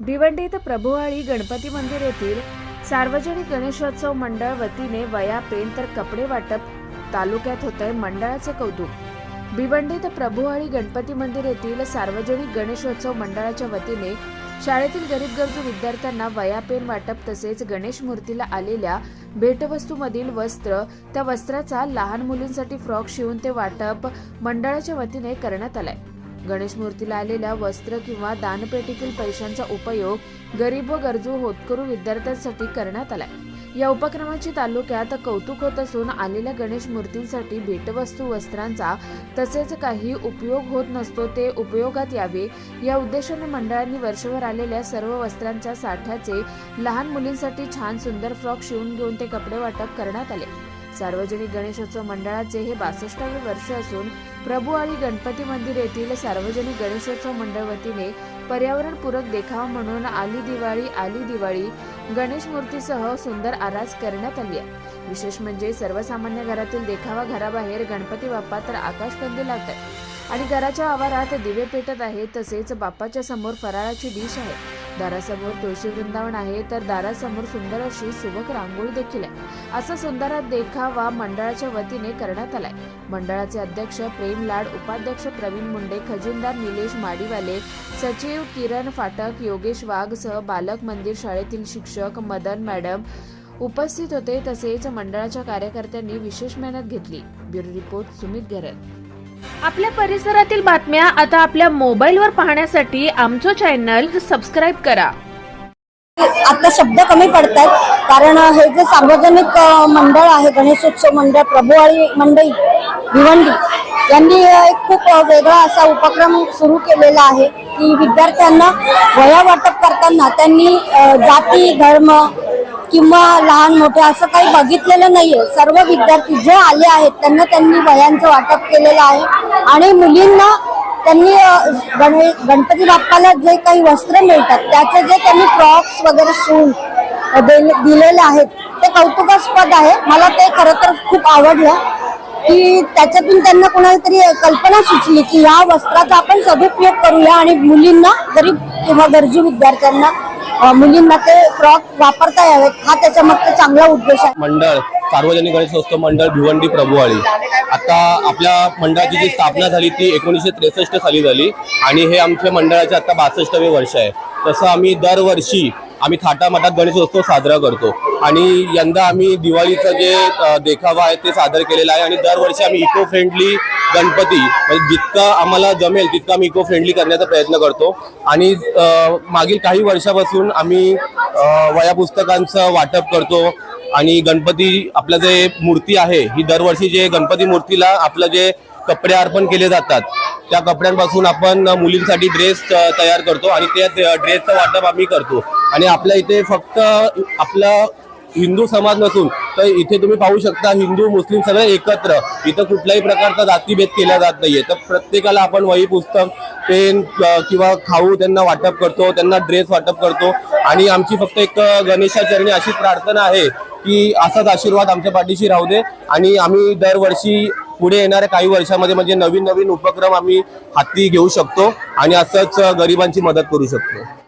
भिवंडीत प्रभुवाळी गणपती मंदिर येथील सार्वजनिक गणेशोत्सव मंडळ वतीने वया पेन तर कपडे वाटप तालुक्यात होत आहे मंडळाचे कौतुक. भिवंडीत प्रभुवाळी गणपती मंदिर येथील सार्वजनिक गणेशोत्सव मंडळाच्या वतीने शाळेतील गरीब गरजू विद्यार्थ्यांना वया पेन वाटप तसेच गणेश मूर्तीला आलेल्या भेटवस्तूमधील वस्त्र त्या वस्त्राचा लहान मुलींसाठी फ्रॉक शिवून ते वाटप मंडळाच्या वतीने करण्यात आलाय. गणेश मूर्तीला आलेल्या वस्त्र किंवा दानपेटीतील पैशांचा उपयोग गरीब व गरजू होतकरू विद्यार्थ्यांसाठी करण्यात आलाय. या उपक्रमाची तालुक्यात कौतुक होत असून आलेल्या गणेश मूर्तींसाठी भेटवस्तू वस्त्रांचा तसेच काही उपयोग होत नसतो ते उपयोगात यावे. या उद्देशाने मंडळांनी वर्षभर आलेल्या सर्व वस्त्रांच्या साठ्याचे लहान मुलींसाठी छान सुंदर फ्रॉक शिवून घेऊन ते कपडे वाटप करण्यात आले. सार्वजनिक गणेशोत्सव मंडळाचे हे बासष्टावे वर्ष असून प्रभू आणि गणपती मंदिर येथील सार्वजनिक गणेशोत्सव मंडळ वतीने पर्यावरणपूरक देखावा म्हणून आली दिवाळी आली दिवाळी गणेश मूर्तीसह सुंदर आरास करण्यात आली आहे. विशेष म्हणजे सर्वसामान्य घरातील देखावा घराबाहेर गणपती बाप्पा तर आकाशकंदी लावतात. आणि घराच्या आवारात दिवे पेटत आहेत तसेच बाप्पाच्या समोर फराळाची डिश आहे. दारासमोर तुळशी वृंदावन आहे तर दारासमोर सुंदर अशी सुबक रांगोळी देखील आहे. असा सुंदर देखावा मंडळाच्या वतीने करण्यात आलाय. मंडळाचे अध्यक्ष प्रेम लाड उपाध्यक्ष प्रवीण मुंडे खजिनदार निलेश माडीवाले सचिव किरण फाटक योगेश वाघ सह बालक मंदिर शाळेतील शिक्षक मदन मॅडम उपस्थित होते तसेच मंडळाच्या कार्यकर्त्यांनी विशेष मेहनत घेतली. ब्युरो रिपोर्ट सुमित गरज आपल्या परिसरातील बातम्या आता आपल्या मोबाईलवर पाहण्यासाठी आमचं चॅनल सबस्क्राईब करा. आता शब्द कमी पडतात कारण हे जे सार्वजनिक मंडळ आहे गणेशोत्सव मंडळ प्रभुवाळी मंडळी भिवंडी यांनी एक खूप वेगळा असा उपक्रम सुरू केलेला आहे की विद्यार्थ्यांना वया वाटप करताना त्यांनी जाती धर्म किंवा लहान मोठे असं काही बघितलेलं नाहीये. सर्व विद्यार्थी जे आले आहेत त्यांना त्यांनी वयांचं वाटप केलेलं आहे. आणि मुलींना त्यांनी गणे गणपती बाप्पाला जे काही वस्त्र मिळतात त्याचे जे त्यांनी फ्रॉक्स वगैरे शिवून दिले- दिलेले आहेत ते कौतुकास्पद आहे. मला ते खरं तर खूप आवडलं की त्याच्यातून त्यांना कोणाला तरी कल्पना सुचली की या वस्त्राचा आपण सदुपयोग करूया आणि मुलींना गरीब किंवा गरजू विद्यार्थ्यांना मुलींना ते फ्रॉक वापरता यावेत. हा त्याच्या चांगला उद्देश आहे. मंडळ सार्वजनिक गणेशोत्सव मंडळ भिवंडी प्रभुवाळी आता आपल्या मंडळाची जी स्थापना झाली ती एकोणीसशे त्रेसष्ट साली झाली आणि हे आमच्या मंडळाचे आता बासष्टवे वर्ष आहे. तसं आम्ही दरवर्षी आम्ही थाटामाटात गणेशोत्सव साजरा करतो. आणि यंदा आम्ही दिवाळीचं जे देखावा आहे ते सादर केलेलं आहे आणि दरवर्षी आम्ही इको फ्रेंडली गणपती म्हणजे जितकं आम्हाला जमेल तितकं आम्ही इको फ्रेंडली करण्याचा प्रयत्न करतो. आणि मागील काही वर्षापासून आम्ही वया पुस्तकांचं वाटप करतो. आणि गणपती आपलं जे मूर्ती आहे ही दरवर्षी जे गणपती मूर्तीला आपलं जे कपडे अर्पण केले जातात. त्या कपड्यांपासून आपण मुलींसाठी ड्रेस तयार करतो आणि त्या ड्रेसचं वाटप आम्ही करतो. आणि आपल्या इथे फक्त आपला हिंदू समाज नसून तर इथे तुम्ही पाहू शकता हिंदू मुस्लिम सगळे एकत्र. इथं कुठल्याही प्रकारचा जातीभेद केला जात नाहीये. तर प्रत्येकाला आपण वही पुस्तक पेन किंवा खाऊ त्यांना वाटप करतो त्यांना ड्रेस वाटप करतो. आणि आमची फक्त एक गणेशाचरणी अशी प्रार्थना आहे की असाच आशीर्वाद आमच्या पाठीशी राहू दे. आणि आम्ही दरवर्षी पुढे येणाऱ्या काही वर्षामध्ये म्हणजे नवीन नवीन उपक्रम आम्ही हाती घेऊ शकतो आणि असंच गरिबांची मदत करू शकतो.